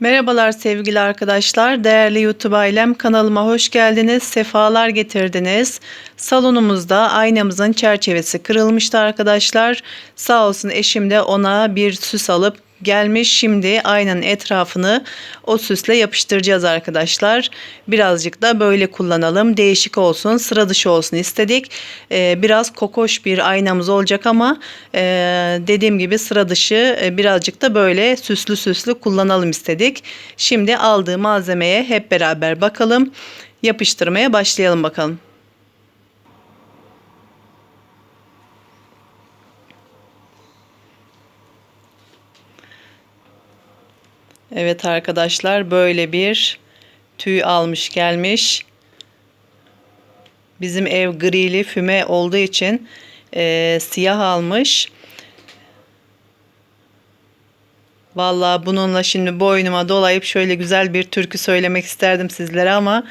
Merhabalar sevgili arkadaşlar, değerli YouTube ailem kanalıma hoş geldiniz, sefalar getirdiniz. Salonumuzda aynamızın çerçevesi kırılmıştı arkadaşlar. Sağ olsun eşim de ona bir süs alıp gelmiş. Şimdi aynanın etrafını o süsle yapıştıracağız arkadaşlar. Birazcık da böyle kullanalım. Değişik olsun, sıra dışı olsun istedik. Ee, biraz kokoş bir aynamız olacak ama e, dediğim gibi sıra dışı e, birazcık da böyle süslü süslü kullanalım istedik. Şimdi aldığı malzemeye hep beraber bakalım. Yapıştırmaya başlayalım bakalım. Evet arkadaşlar böyle bir tüy almış gelmiş. Bizim ev grili füme olduğu için e, siyah almış. Vallahi bununla şimdi boynuma dolayıp şöyle güzel bir türkü söylemek isterdim sizlere ama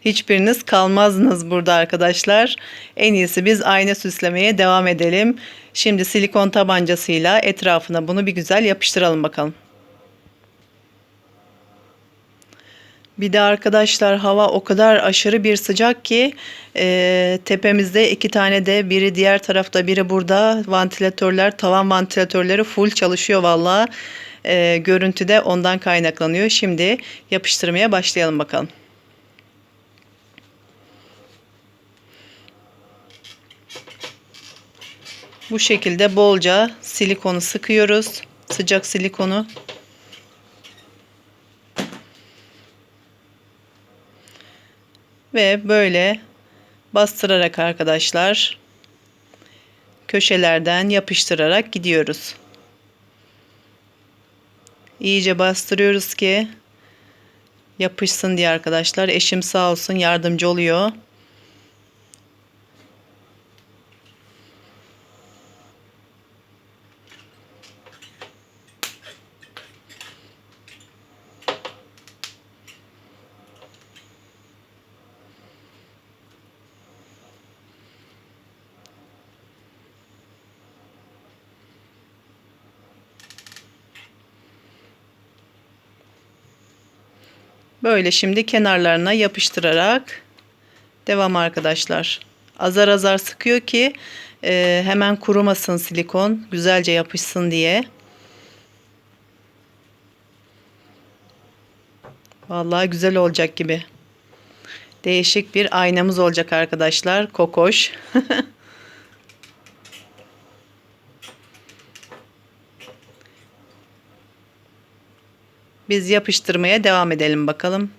hiçbiriniz kalmazdınız burada arkadaşlar. En iyisi biz ayna süslemeye devam edelim. Şimdi silikon tabancasıyla etrafına bunu bir güzel yapıştıralım bakalım. Bir de arkadaşlar hava o kadar aşırı bir sıcak ki e, tepemizde iki tane de biri diğer tarafta biri burada vantilatörler tavan vantilatörleri full çalışıyor valla. E, görüntü de ondan kaynaklanıyor. Şimdi yapıştırmaya başlayalım bakalım. Bu şekilde bolca silikonu sıkıyoruz. Sıcak silikonu. Ve böyle bastırarak arkadaşlar köşelerden yapıştırarak gidiyoruz. İyice bastırıyoruz ki yapışsın diye arkadaşlar. Eşim sağ olsun yardımcı oluyor. Böyle şimdi kenarlarına yapıştırarak devam arkadaşlar. Azar azar sıkıyor ki e, hemen kurumasın silikon. Güzelce yapışsın diye. Vallahi güzel olacak gibi. Değişik bir aynamız olacak arkadaşlar. Kokoş. Biz yapıştırmaya devam edelim bakalım.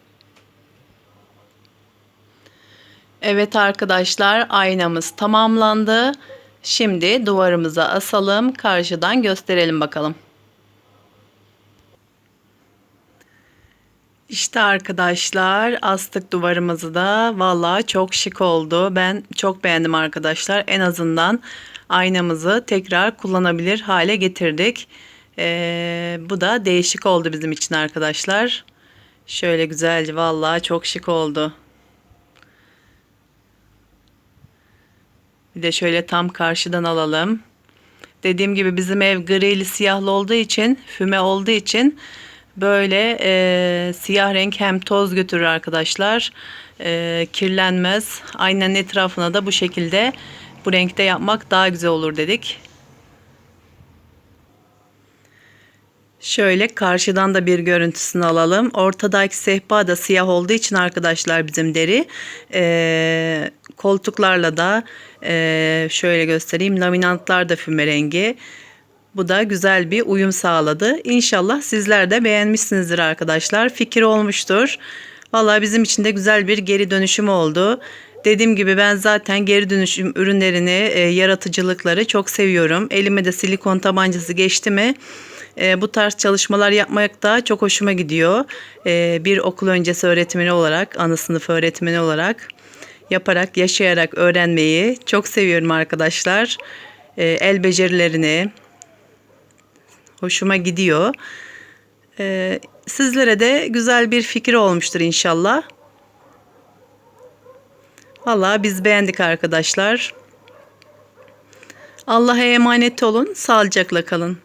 Evet arkadaşlar aynamız tamamlandı. Şimdi duvarımıza asalım. Karşıdan gösterelim bakalım. İşte arkadaşlar astık duvarımızı da valla çok şık oldu. Ben çok beğendim arkadaşlar. En azından aynamızı tekrar kullanabilir hale getirdik. Ee, bu da değişik oldu bizim için arkadaşlar. Şöyle güzelce vallahi çok şık oldu. Bir de şöyle tam karşıdan alalım. Dediğim gibi bizim ev grili siyahlı olduğu için, füme olduğu için böyle e, siyah renk hem toz götürür arkadaşlar. E, kirlenmez. Aynen etrafına da bu şekilde bu renkte yapmak daha güzel olur dedik. Şöyle karşıdan da bir görüntüsünü alalım. Ortadaki sehpa da siyah olduğu için arkadaşlar bizim deri. Ee, koltuklarla da e, şöyle göstereyim. Laminantlar da füme rengi. Bu da güzel bir uyum sağladı. İnşallah sizler de beğenmişsinizdir arkadaşlar. Fikir olmuştur. Valla bizim için de güzel bir geri dönüşüm oldu. Dediğim gibi ben zaten geri dönüşüm ürünlerini, e, yaratıcılıkları çok seviyorum. Elime de silikon tabancası geçti mi e, bu tarz çalışmalar yapmak da çok hoşuma gidiyor. E, bir okul öncesi öğretmeni olarak, ana sınıf öğretmeni olarak yaparak, yaşayarak öğrenmeyi çok seviyorum arkadaşlar. E, el becerilerini hoşuma gidiyor. E, sizlere de güzel bir fikir olmuştur inşallah. Vallahi biz beğendik arkadaşlar. Allah'a emanet olun. Sağlıcakla kalın.